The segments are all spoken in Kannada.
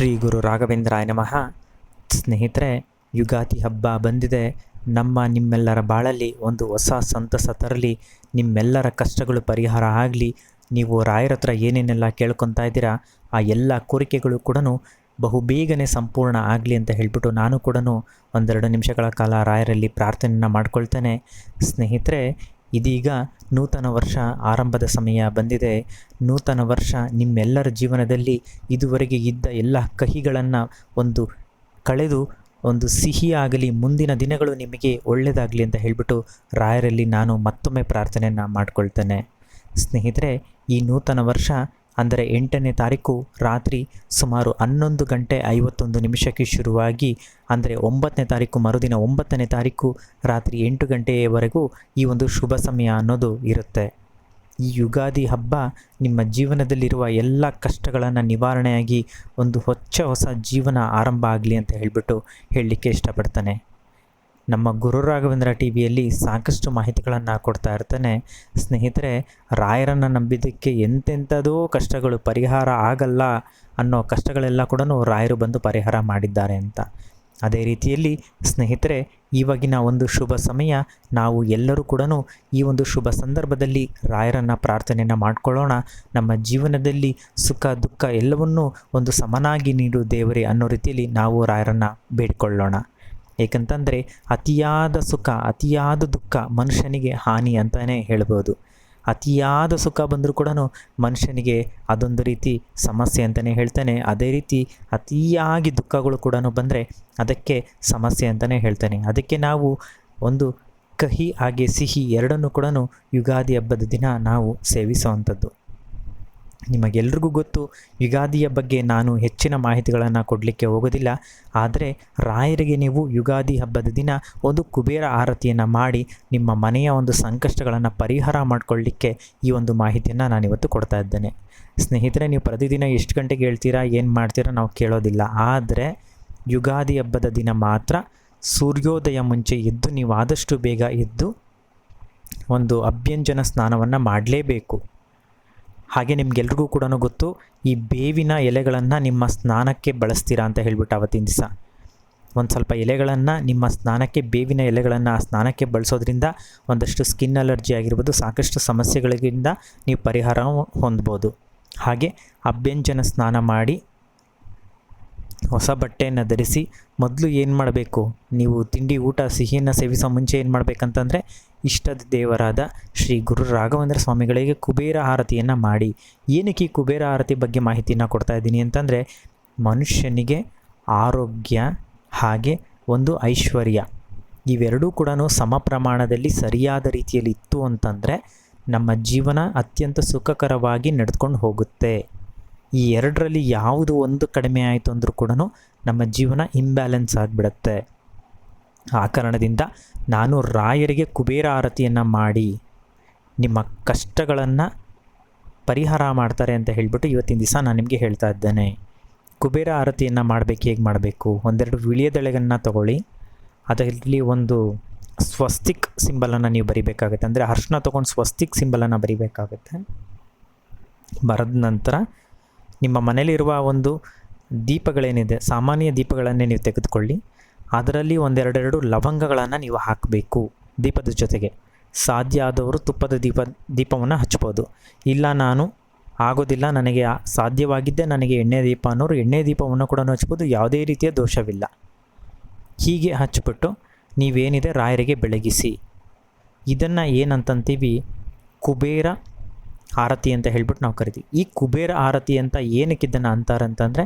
ಶ್ರೀ ಗುರು ರಾಘವೇಂದ್ರಾಯ ನಮಃ. ಸ್ನೇಹಿತರೆ, ಯುಗಾದಿ ಹಬ್ಬ ಬಂದಿದೆ. ನಮ್ಮ ನಿಮ್ಮೆಲ್ಲರ ಬಾಳಲ್ಲಿ ಒಂದು ಹೊಸ ಸಂತಸ ತರಲಿ, ನಿಮ್ಮೆಲ್ಲರ ಕಷ್ಟಗಳು ಪರಿಹಾರ ಆಗಲಿ, ನೀವು ರಾಯರ ಹತ್ರ ಏನೇನೆಲ್ಲ ಕೇಳ್ಕೊತಾ ಇದ್ದೀರಾ, ಆ ಎಲ್ಲ ಕೋರಿಕೆಗಳು ಕೂಡ ಬಹು ಬೇಗನೆ ಸಂಪೂರ್ಣ ಆಗಲಿ ಅಂತ ಹೇಳಿಬಿಟ್ಟು ನಾನು ಕೂಡ ಒಂದೆರಡು ನಿಮಿಷಗಳ ಕಾಲ ರಾಯರಲ್ಲಿ ಪ್ರಾರ್ಥನೆಯನ್ನು ಮಾಡ್ಕೊಳ್ತೇನೆ. ಸ್ನೇಹಿತರೆ ಇದೀಗ ನೂತನ ವರ್ಷ ಆರಂಭದ ಸಮಯ ಬಂದಿದೆ. ನೂತನ ವರ್ಷ ನಿಮ್ಮೆಲ್ಲರ ಜೀವನದಲ್ಲಿ ಇದುವರೆಗೆ ಇದ್ದ ಎಲ್ಲ ಕಹಿಗಳನ್ನು ಒಂದು ಕಳೆದು ಒಂದು ಸಿಹಿಯಾಗಲಿ ಮುಂದಿನ ದಿನಗಳು ನಿಮಗೆ ಒಳ್ಳೆಯದಾಗಲಿ ಅಂತ ಹೇಳಿಬಿಟ್ಟು ರಾಯರಲ್ಲಿ ನಾನು ಮತ್ತೊಮ್ಮೆ ಪ್ರಾರ್ಥನೆಯನ್ನು ಮಾಡಿಕೊಳ್ತೇನೆ. ಸ್ನೇಹಿತರೆ, ಈ ನೂತನ ವರ್ಷ ಅಂದರೆ ಎಂಟನೇ ತಾರೀಕು ರಾತ್ರಿ ಸುಮಾರು ಹನ್ನೊಂದು ಗಂಟೆ ಐವತ್ತೊಂದು ನಿಮಿಷಕ್ಕೆ ಶುರುವಾಗಿ, ಅಂದರೆ ಒಂಬತ್ತನೇ ತಾರೀಕು, ಮರುದಿನ ಒಂಬತ್ತನೇ ತಾರೀಕು ರಾತ್ರಿ ಎಂಟು ಗಂಟೆಯವರೆಗೂ ಈ ಒಂದು ಶುಭ ಸಮಯ ಅನ್ನೋದು ಇರುತ್ತೆ. ಈ ಯುಗಾದಿ ಹಬ್ಬ ನಿಮ್ಮ ಜೀವನದಲ್ಲಿರುವ ಎಲ್ಲ ಕಷ್ಟಗಳನ್ನು ನಿವಾರಣೆಯಾಗಿ ಒಂದು ಹೊಚ್ಚ ಹೊಸ ಜೀವನ ಆರಂಭ ಆಗಲಿ ಅಂತ ಹೇಳಿಬಿಟ್ಟು ಹೇಳಲಿಕ್ಕೆ ಇಷ್ಟಪಡ್ತಾನೆ. ನಮ್ಮ ಗುರು ರಾಘವೇಂದ್ರ ಟಿ ವಿಯಲ್ಲಿ ಸಾಕಷ್ಟು ಮಾಹಿತಿಗಳನ್ನು ಕೊಡ್ತಾ ಇರ್ತಾನೆ. ಸ್ನೇಹಿತರೆ, ರಾಯರನ್ನು ನಂಬಿದ್ದಕ್ಕೆ ಎಂತೆಂಥದೋ ಕಷ್ಟಗಳು ಪರಿಹಾರ ಆಗಲ್ಲ ಅನ್ನೋ ಕಷ್ಟಗಳೆಲ್ಲ ಕೂಡ ರಾಯರು ಬಂದು ಪರಿಹಾರ ಮಾಡಿದ್ದಾರೆ ಅಂತ. ಅದೇ ರೀತಿಯಲ್ಲಿ ಸ್ನೇಹಿತರೆ, ಇವಾಗಿನ ಒಂದು ಶುಭ ಸಮಯ, ನಾವು ಎಲ್ಲರೂ ಕೂಡ ಈ ಒಂದು ಶುಭ ಸಂದರ್ಭದಲ್ಲಿ ರಾಯರನ್ನು ಪ್ರಾರ್ಥನೆಯನ್ನು ಮಾಡಿಕೊಳ್ಳೋಣ. ನಮ್ಮ ಜೀವನದಲ್ಲಿ ಸುಖ, ದುಃಖ ಎಲ್ಲವನ್ನೂ ಒಂದು ಸಮನಾಗಿ ನೀಡು ದೇವರೇ ಅನ್ನೋ ರೀತಿಯಲ್ಲಿ ನಾವು ರಾಯರನ್ನು ಬೇಡಿಕೊಳ್ಳೋಣ. ಏಕೆಂತಂದರೆ ಅತಿಯಾದ ಸುಖ, ಅತಿಯಾದ ದುಃಖ ಮನುಷ್ಯನಿಗೆ ಹಾನಿ ಅಂತಲೇ ಹೇಳ್ಬೋದು. ಅತಿಯಾದ ಸುಖ ಬಂದರೂ ಕೂಡ ಮನುಷ್ಯನಿಗೆ ಅದೊಂದು ರೀತಿ ಸಮಸ್ಯೆ ಅಂತಲೇ ಹೇಳ್ತಾನೆ. ಅದೇ ರೀತಿ ಅತಿಯಾಗಿ ದುಃಖಗಳು ಕೂಡ ಬಂದರೆ ಅದಕ್ಕೆ ಸಮಸ್ಯೆ ಅಂತಲೇ ಹೇಳ್ತಾನೆ. ಅದಕ್ಕೆ ನಾವು ಒಂದು ಕಹಿ ಹಾಗೆ ಸಿಹಿ ಎರಡನ್ನೂ ಕೂಡ ಯುಗಾದಿ ಹಬ್ಬದ ದಿನ ನಾವು ಸೇವಿಸುವಂಥದ್ದು. ನಿಮಗೆಲ್ರಿಗೂ ಗೊತ್ತು, ಯುಗಾದಿಯ ಬಗ್ಗೆ ನಾನು ಹೆಚ್ಚಿನ ಮಾಹಿತಿಗಳನ್ನು ಕೊಡಲಿಕ್ಕೆ ಹೋಗೋದಿಲ್ಲ. ಆದರೆ ರಾಯರಿಗೆ ನೀವು ಯುಗಾದಿ ಹಬ್ಬದ ದಿನ ಒಂದು ಕುಬೇರ ಆರತಿಯನ್ನು ಮಾಡಿ ನಿಮ್ಮ ಮನೆಯ ಒಂದು ಸಂಕಷ್ಟಗಳನ್ನು ಪರಿಹಾರ ಮಾಡಿಕೊಳ್ಳಿಕ್ಕೆ ಈ ಒಂದು ಮಾಹಿತಿಯನ್ನು ನಾನಿವತ್ತು ಕೊಡ್ತಾ ಇದ್ದೇನೆ. ಸ್ನೇಹಿತರೆ, ನೀವು ಪ್ರತಿದಿನ ಎಷ್ಟು ಗಂಟೆಗೆ ಹೇಳ್ತೀರಾ, ಏನು ಮಾಡ್ತೀರಾ ನಾವು ಕೇಳೋದಿಲ್ಲ. ಆದರೆ ಯುಗಾದಿ ಹಬ್ಬದ ದಿನ ಮಾತ್ರ ಸೂರ್ಯೋದಯ ಮುಂಚೆ ಎದ್ದು ನೀವು ಆದಷ್ಟು ಬೇಗ ಎದ್ದು ಒಂದು ಅಭ್ಯಂಜನ ಸ್ನಾನವನ್ನು ಮಾಡಲೇಬೇಕು. ಹಾಗೆ ನಿಮಗೆಲ್ರಿಗೂ ಕೂಡ ಗೊತ್ತು, ಈ ಬೇವಿನ ಎಲೆಗಳನ್ನು ನಿಮ್ಮ ಸ್ನಾನಕ್ಕೆ ಬಳಸ್ತೀರಾ ಅಂತ ಹೇಳ್ಬಿಟ್ಟು ಅವತ್ತಿನ ದಿವಸ. ಒಂದು ಸ್ವಲ್ಪ ಎಲೆಗಳನ್ನು ನಿಮ್ಮ ಸ್ನಾನಕ್ಕೆ, ಬೇವಿನ ಎಲೆಗಳನ್ನು ಆ ಸ್ನಾನಕ್ಕೆ ಬಳಸೋದ್ರಿಂದ ಒಂದಷ್ಟು ಸ್ಕಿನ್ ಅಲರ್ಜಿ ಆಗಿರ್ಬೋದು, ಸಾಕಷ್ಟು ಸಮಸ್ಯೆಗಳಿಂದ ನೀವು ಪರಿಹಾರ ಹೊಂದ್ಬೋದು. ಹಾಗೆ ಅಭ್ಯಂಜನ ಸ್ನಾನ ಮಾಡಿ ಹೊಸ ಬಟ್ಟೆಯನ್ನು ಧರಿಸಿ ಮೊದಲು ಏನು ಮಾಡಬೇಕು? ನೀವು ತಿಂಡಿ, ಊಟ, ಸಿಹಿಯನ್ನು ಸೇವಿಸೋ ಮುಂಚೆ ಏನು ಮಾಡಬೇಕಂತಂದರೆ ಇಷ್ಟದ ದೇವರಾದ ಶ್ರೀ ಗುರು ರಾಘವೇಂದ್ರ ಸ್ವಾಮಿಗಳಿಗೆ ಕುಬೇರ ಆರತಿಯನ್ನು ಮಾಡಿ. ಏನಕ್ಕೆ ಈ ಕುಬೇರ ಆರತಿ ಬಗ್ಗೆ ಮಾಹಿತಿಯನ್ನು ಕೊಡ್ತಾ ಇದ್ದೀನಿ ಅಂತಂದರೆ ಮನುಷ್ಯನಿಗೆ ಆರೋಗ್ಯ ಹಾಗೆ ಒಂದು ಐಶ್ವರ್ಯ. ಇವೆರಡೂ ಕೂಡ ಸಮ ಪ್ರಮಾಣದಲ್ಲಿ ಸರಿಯಾದ ರೀತಿಯಲ್ಲಿ ಇತ್ತು ಅಂತಂದರೆ ನಮ್ಮ ಜೀವನ ಅತ್ಯಂತ ಸುಖಕರವಾಗಿ ನಡೆದುಕೊಂಡು ಹೋಗುತ್ತೆ. ಈ ಎರಡರಲ್ಲಿ ಯಾವುದು ಒಂದು ಕಡಿಮೆ ಆಯಿತು ಅಂದರೂ ಕೂಡ ನಮ್ಮ ಜೀವನ ಇಂಬ್ಯಾಲೆನ್ಸ್ ಆಗಿಬಿಡುತ್ತೆ. ಆ ಕಾರಣದಿಂದ ನಾನು ರಾಯರಿಗೆ ಕುಬೇರ ಆರತಿಯನ್ನು ಮಾಡಿ ನಿಮ್ಮ ಕಷ್ಟಗಳನ್ನು ಪರಿಹಾರ ಮಾಡ್ತಾರೆ ಅಂತ ಹೇಳಿಬಿಟ್ಟು ಇವತ್ತಿನ ದಿವಸ ನಾನು ನಿಮಗೆ ಹೇಳ್ತಾ ಇದ್ದೇನೆ. ಕುಬೇರ ಆರತಿಯನ್ನು ಮಾಡಬೇಕು, ಹೇಗೆ ಮಾಡಬೇಕು? ಒಂದೆರಡು ವಿಳಿಯದೆಳೆಗಳನ್ನು ತಗೊಳ್ಳಿ. ಅದರಲ್ಲಿ ಒಂದು ಸ್ವಸ್ತಿಕ್ ಸಿಂಬಲನ್ನು ನೀವು ಬರಿಬೇಕಾಗುತ್ತೆ. ಅಂದರೆ ಅರ್ಶನ ತೊಗೊಂಡು ಸ್ವಸ್ತಿಕ್ ಸಿಂಬಲನ್ನು ಬರಿಬೇಕಾಗುತ್ತೆ. ಬರೆದ ನಂತರ ನಿಮ್ಮ ಮನೆಯಲ್ಲಿರುವ ಒಂದು ದೀಪಗಳೇನಿದೆ, ಸಾಮಾನ್ಯ ದೀಪಗಳನ್ನೇ ನೀವು ತೆಗೆದುಕೊಳ್ಳಿ. ಅದರಲ್ಲಿ ಒಂದೆರಡೆರಡು ಲವಂಗಗಳನ್ನು ನೀವು ಹಾಕಬೇಕು ದೀಪದ ಜೊತೆಗೆ. ಸಾಧ್ಯ ಆದವರು ತುಪ್ಪದ ದೀಪ, ದೀಪವನ್ನು ಹಚ್ಬೋದು ಇಲ್ಲ ನಾನು ಆಗೋದಿಲ್ಲ, ನನಗೆ ಸಾಧ್ಯವಾಗಿದ್ದೇ ನನಗೆ ಎಣ್ಣೆ ದೀಪ ಅನ್ನೋರು ಎಣ್ಣೆ ದೀಪವನ್ನು ಕೂಡ ಹಚ್ಬೋದು ಯಾವುದೇ ರೀತಿಯ ದೋಷವಿಲ್ಲ. ಹೀಗೆ ಹಚ್ಚಿಬಿಟ್ಟು ನೀವೇನಿದೆ ರಾಯರಿಗೆ ಬೆಳಗಿಸಿ. ಇದನ್ನು ಏನಂತಂತೀವಿ, ಕುಬೇರ ಆರತಿ ಅಂತ ಹೇಳ್ಬಿಟ್ಟು ನಾವು ಕರಿತೀವಿ. ಈ ಕುಬೇರ ಆರತಿ ಅಂತ ಏನಕ್ಕೆ ಇದನ್ನು ಅಂತಾರಂತಂದರೆ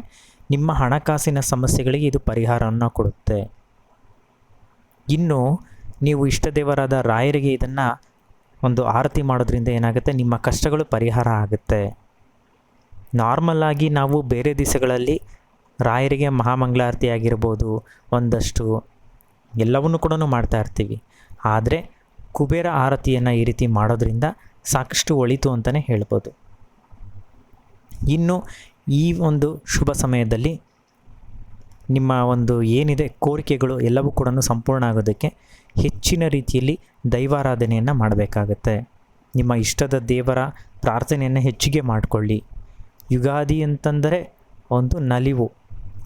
ನಿಮ್ಮ ಹಣಕಾಸಿನ ಸಮಸ್ಯೆಗಳಿಗೆ ಇದು ಪರಿಹಾರವನ್ನು ಕೊಡುತ್ತೆ. ಇನ್ನು ನೀವು ಇಷ್ಟ ದೇವರಾದ ರಾಯರಿಗೆ ಇದನ್ನು ಒಂದು ಆರತಿ ಮಾಡೋದ್ರಿಂದ ಏನಾಗುತ್ತೆ? ನಿಮ್ಮ ಕಷ್ಟಗಳು ಪರಿಹಾರ ಆಗುತ್ತೆ. ನಾರ್ಮಲ್ಲಾಗಿ ನಾವು ಬೇರೆ ದಿವಸಗಳಲ್ಲಿ ರಾಯರಿಗೆ ಮಹಾಮಂಗಳಾರತಿ ಆಗಿರ್ಬೋದು, ಒಂದಷ್ಟು ಎಲ್ಲವನ್ನೂ ಕೂಡ ಮಾಡ್ತಾ ಇರ್ತೀವಿ. ಆದರೆ ಕುಬೇರ ಆರತಿಯನ್ನು ಈ ರೀತಿ ಮಾಡೋದ್ರಿಂದ ಸಾಕಷ್ಟು ಒಳಿತು ಅಂತಲೇ ಹೇಳ್ಬೋದು. ಇನ್ನು ಈ ಒಂದು ಶುಭ ಸಮಯದಲ್ಲಿ ನಿಮ್ಮ ಒಂದು ಏನಿದೆ, ಕೋರಿಕೆಗಳು ಎಲ್ಲವೂ ಕೂಡ ಸಂಪೂರ್ಣ ಆಗೋದಕ್ಕೆ ಹೆಚ್ಚಿನ ರೀತಿಯಲ್ಲಿ ದೈವಾರಾಧನೆಯನ್ನು ಮಾಡಬೇಕಾಗತ್ತೆ. ನಿಮ್ಮ ಇಷ್ಟದ ದೇವರ ಪ್ರಾರ್ಥನೆಯನ್ನು ಹೆಚ್ಚಿಗೆ ಮಾಡಿಕೊಳ್ಳಿ. ಯುಗಾದಿ ಅಂತಂದರೆ ಒಂದು ನಲಿವು,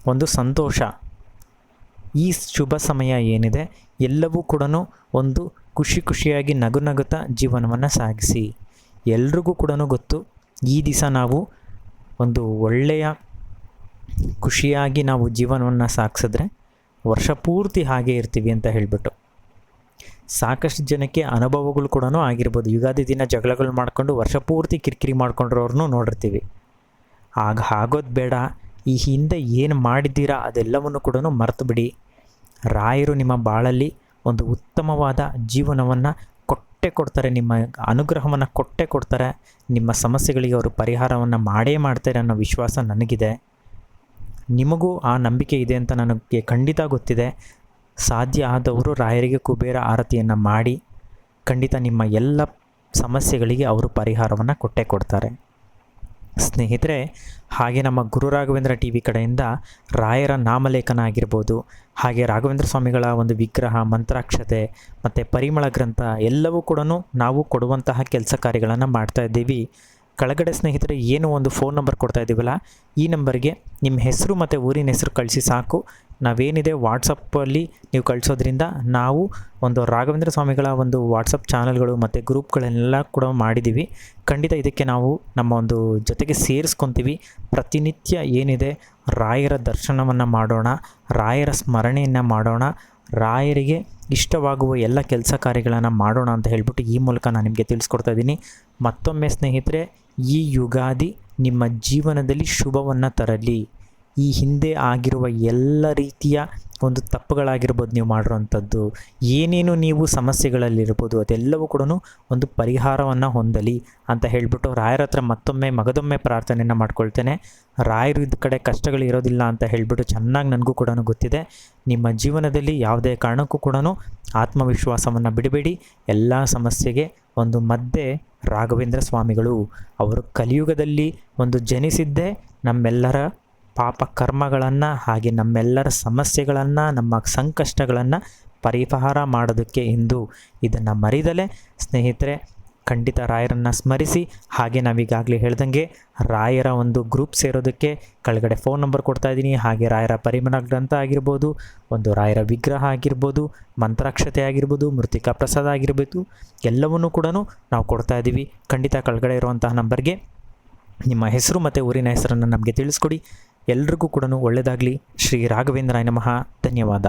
ಒಂದು ಸಂತೋಷ. ಈ ಶುಭ ಸಮಯ ಏನಿದೆ, ಎಲ್ಲವೂ ಕೂಡ ಒಂದು ಖುಷಿ ಖುಷಿಯಾಗಿ ನಗು ನಗುತ್ತಾ ಜೀವನವನ್ನು ಸಾಗಿಸಿ. ಎಲ್ರಿಗೂ ಕೂಡ ಗೊತ್ತು, ಈ ದಿವಸ ನಾವು ಒಂದು ಒಳ್ಳೆಯ ಖುಷಿಯಾಗಿ ನಾವು ಜೀವನವನ್ನು ಸಾಗಿಸಿದ್ರೆ ವರ್ಷ ಪೂರ್ತಿ ಹಾಗೆ ಇರ್ತೀವಿ ಅಂತ ಹೇಳಿಬಿಟ್ಟು. ಸಾಕಷ್ಟು ಜನಕ್ಕೆ ಅನುಭವಗಳು ಕೂಡ ಆಗಿರ್ಬೋದು. ಯುಗಾದಿ ದಿನ ಜಗಳಗಳು ಮಾಡಿಕೊಂಡು ವರ್ಷ ಪೂರ್ತಿ ಕಿರಿಕಿರಿ ಮಾಡ್ಕೊಂಡಿರೋರ್ನು ನೋಡಿರ್ತೀವಿ. ಆಗ ಆಗೋದು ಬೇಡ. ಈ ಹಿಂದೆ ಏನು ಮಾಡಿದ್ದೀರಾ ಅದೆಲ್ಲವನ್ನು ಕೂಡ ಮರೆತು ಬಿಡಿ ರಾಯರು ನಿಮ್ಮ ಬಾಳಲ್ಲಿ ಒಂದು ಉತ್ತಮವಾದ ಜೀವನವನ್ನು ಕೊಟ್ಟೆ ಕೊಡ್ತಾರೆ, ನಿಮ್ಮ ಅನುಗ್ರಹವನ್ನು ಕೊಟ್ಟೆ ಕೊಡ್ತಾರೆ, ನಿಮ್ಮ ಸಮಸ್ಯೆಗಳಿಗೆ ಅವರು ಪರಿಹಾರವನ್ನು ಮಾಡೇ ಮಾಡ್ತಾರೆ ಅನ್ನೋ ವಿಶ್ವಾಸ ನನಗಿದೆ. ನಿಮಗೂ ಆ ನಂಬಿಕೆ ಇದೆ ಅಂತ ನನಗೆ ಖಂಡಿತ ಗೊತ್ತಿದೆ. ಸಾಧ್ಯ ಆದವರು ರಾಯರಿಗೆ ಕುಬೇರ ಆರತಿಯನ್ನು ಮಾಡಿ ಖಂಡಿತ ನಿಮ್ಮ ಎಲ್ಲ ಸಮಸ್ಯೆಗಳಿಗೆ ಅವರು ಪರಿಹಾರವನ್ನು ಕೊಟ್ಟೇ ಕೊಡ್ತಾರೆ. ಸ್ನೇಹಿತರೆ, ಹಾಗೆ ನಮ್ಮ ಗುರು ರಾಘವೇಂದ್ರ ಟಿ ವಿ ಕಡೆಯಿಂದ ರಾಯರ ನಾಮಲೇಖನ ಆಗಿರ್ಬೋದು, ಹಾಗೆ ರಾಘವೇಂದ್ರ ಸ್ವಾಮಿಗಳ ಒಂದು ವಿಗ್ರಹ, ಮಂತ್ರಾಕ್ಷತೆ ಮತ್ತು ಪರಿಮಳ ಗ್ರಂಥ ಎಲ್ಲವೂ ಕೂಡ ನಾವು ಕೊಡುವಂತಹ ಕೆಲಸ ಕಾರ್ಯಗಳನ್ನು ಮಾಡ್ತಾ ಇದ್ದೀವಿ. ಕೆಳಗಡೆ ಸ್ನೇಹಿತರೆ, ಏನು ಒಂದು ಫೋನ್ ನಂಬರ್ ಕೊಡ್ತಾ ಇದ್ದೀವಲ್ಲ? ಈ ನಂಬರ್ಗೆ ನಿಮ್ಮ ಹೆಸರು ಮತ್ತು ಊರಿನ ಹೆಸರು ಕಳಿಸಿ ಸಾಕು. ನಾವೇನಿದೆ ವಾಟ್ಸಪ್ಪಲ್ಲಿ ನೀವು ಕಳಿಸೋದ್ರಿಂದ ನಾವು ಒಂದು ರಾಘವೇಂದ್ರ ಸ್ವಾಮಿಗಳ ಒಂದು ವಾಟ್ಸಪ್ ಚಾನಲ್ಗಳು ಮತ್ತು ಗ್ರೂಪ್ಗಳನ್ನೆಲ್ಲ ಕೂಡ ಮಾಡಿದ್ದೀವಿ. ಖಂಡಿತ ಇದಕ್ಕೆ ನಾವು ನಮ್ಮ ಒಂದು ಜೊತೆಗೆ ಸೇರಿಸ್ಕೊತೀವಿ. ಪ್ರತಿನಿತ್ಯ ಏನಿದೆ, ರಾಯರ ದರ್ಶನವನ್ನು ಮಾಡೋಣ, ರಾಯರ ಸ್ಮರಣೆಯನ್ನು ಮಾಡೋಣ. ರಾಯರಿಗೆ ಇಷ್ಟವಾಗುವ ಎಲ್ಲ ಕೆಲಸ ಕಾರ್ಯಗಳನ್ನು ಮಾಡೋಣ ಅಂತ ಹೇಳ್ಬಿಟ್ಟು ಈ ಮೂಲಕ ನಾನು ನಿಮಗೆ ತಿಳಿಸ್ಕೊಡ್ತಾ ಇದ್ದೀನಿ. ಮತ್ತೊಮ್ಮೆ ಸ್ನೇಹಿತರೆ, ಈ ಯುಗಾದಿ ನಿಮ್ಮ ಜೀವನದಲ್ಲಿ ಶುಭವನ್ನು ತರಲಿ. ಈ ಹಿಂದೆ ಆಗಿರುವ ಎಲ್ಲ ರೀತಿಯ ಒಂದು ತಪ್ಪುಗಳಾಗಿರ್ಬೋದು ನೀವು ಮಾಡಿರೋವಂಥದ್ದು, ಏನೇನು ನೀವು ಸಮಸ್ಯೆಗಳಲ್ಲಿರ್ಬೋದು, ಅದೆಲ್ಲವೂ ಕೂಡ ಒಂದು ಪರಿಹಾರವನ್ನು ಹೊಂದಲಿ ಅಂತ ಹೇಳಿಬಿಟ್ಟು ರಾಯರ ಹತ್ರ ಮತ್ತೊಮ್ಮೆ ಮಗದೊಮ್ಮೆ ಪ್ರಾರ್ಥನೆಯನ್ನು ಮಾಡ್ಕೊಳ್ತೇನೆ. ರಾಯರು ಇದ್ದ ಕಡೆ ಕಷ್ಟಗಳು ಇರೋದಿಲ್ಲ ಅಂತ ಹೇಳಿಬಿಟ್ಟು ಚೆನ್ನಾಗಿ ನನಗೂ ಕೂಡ ಗೊತ್ತಿದೆ. ನಿಮ್ಮ ಜೀವನದಲ್ಲಿ ಯಾವುದೇ ಕಾರಣಕ್ಕೂ ಕೂಡ ಆತ್ಮವಿಶ್ವಾಸವನ್ನು ಬಿಡಬೇಡಿ. ಎಲ್ಲ ಸಮಸ್ಯೆಗೆ ಒಂದು ಮದ್ದೆ ರಾಘವೇಂದ್ರ ಸ್ವಾಮಿಗಳು. ಅವರು ಕಲಿಯುಗದಲ್ಲಿ ಒಂದು ಜನಿಸಿದ್ದೇ ನಮ್ಮೆಲ್ಲರ ಪಾಪ ಕರ್ಮಗಳನ್ನು ಹಾಗೆ ನಮ್ಮೆಲ್ಲರ ಸಮಸ್ಯೆಗಳನ್ನು, ನಮ್ಮ ಸಂಕಷ್ಟಗಳನ್ನು ಪರಿಹಾರ ಮಾಡೋದಕ್ಕೆ ಎಂದು ಇದನ್ನು ಮರಿದಲೇ. ಸ್ನೇಹಿತರೆ, ಖಂಡಿತ ರಾಯರನ್ನು ಸ್ಮರಿಸಿ. ಹಾಗೆ ನಾವೀಗಾಗಲೇ ಹೇಳ್ದಂಗೆ ರಾಯರ ಒಂದು ಗ್ರೂಪ್ ಸೇರೋದಕ್ಕೆ ಕೆಳಗಡೆ ಫೋನ್ ನಂಬರ್ ಕೊಡ್ತಾ ಇದ್ದೀನಿ. ಹಾಗೆ ರಾಯರ ಪರಿಮಳ ಗ್ರಂಥ ಆಗಿರ್ಬೋದು, ಒಂದು ರಾಯರ ವಿಗ್ರಹ ಆಗಿರ್ಬೋದು, ಮಂತ್ರಾಕ್ಷತೆ ಆಗಿರ್ಬೋದು, ಮೃತಿಕಾ ಪ್ರಸಾದ ಆಗಿರ್ಬೋದು, ಎಲ್ಲವನ್ನೂ ಕೂಡ ನಾವು ಕೊಡ್ತಾ ಇದ್ದೀವಿ. ಖಂಡಿತ ಕೆಳಗಡೆ ಇರುವಂತಹ ನಂಬರ್ಗೆ ನಿಮ್ಮ ಹೆಸರು ಮತ್ತು ಊರಿನ ಹೆಸರನ್ನು ನಮಗೆ ತಿಳಿಸ್ಕೊಡಿ. ಎಲ್ರಿಗೂ ಕೂಡ ಒಳ್ಳೆಯದಾಗಲಿ ಶ್ರೀ ರಾಘವೇಂದ್ರಾಯ ನಮಃ. ಧನ್ಯವಾದ.